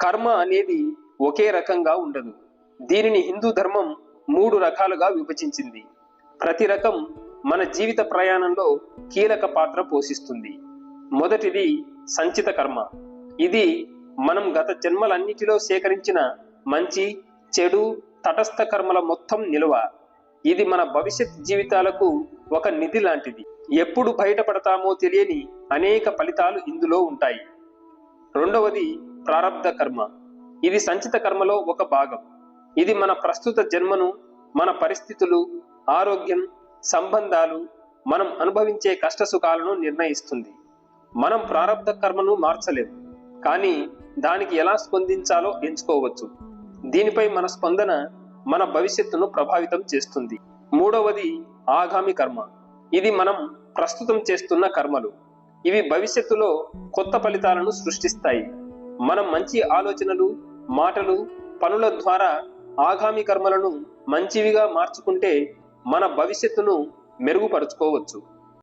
కర్మ అనేది ఒకే రకంగా ఉండదు. దీనిని హిందూ ధర్మం మూడు రకాలుగా విభజించింది. ప్రతి రకం మన జీవిత ప్రయాణంలో కీలక పాత్ర పోషిస్తుంది. మొదటిది సంచిత కర్మ. ఇది మనం గత జన్మలన్నిటిలో సేకరించిన మంచి చెడు తటస్థ కర్మల మొత్తం నిలువ. ఇది మన భవిష్యత్ జీవితాలకు ఒక నిధి లాంటిది. ఎప్పుడు బయటపడతామో తెలియని అనేక ఫలితాలు ఇందులో ఉంటాయి. రెండవది ప్రారంధ కర్మ. ఇది సంచిత కర్మలో ఒక భాగం. ఇది మన ప్రస్తుత జన్మను మన పరిస్థితులు ఆరోగ్యం సంబంధాలు మనం అనుభవించే కష్ట సుఖాలను నిర్ణయిస్తుంది. మనం ప్రారంధ కర్మను మార్చలేం కానీ దానికి ఎలా స్పందించాలో ఎంచుకోవచ్చు. దీనిపై మన స్పందన మన భవిష్యత్తును ప్రభావితం చేస్తుంది. మూడవది ఆగామి కర్మ. ఇది మనం ప్రస్తుతం చేస్తున్న కర్మలు. ఇవి భవిష్యత్తులో కొత్త ఫలితాలను సృష్టిస్తాయి. మనం మంచి ఆలోచనలు మాటలు పనుల ద్వారా ఆగామి కర్మలను మంచివిగా మార్చుకుంటే మన భవిష్యత్తును మెరుగుపరుచుకోవచ్చు.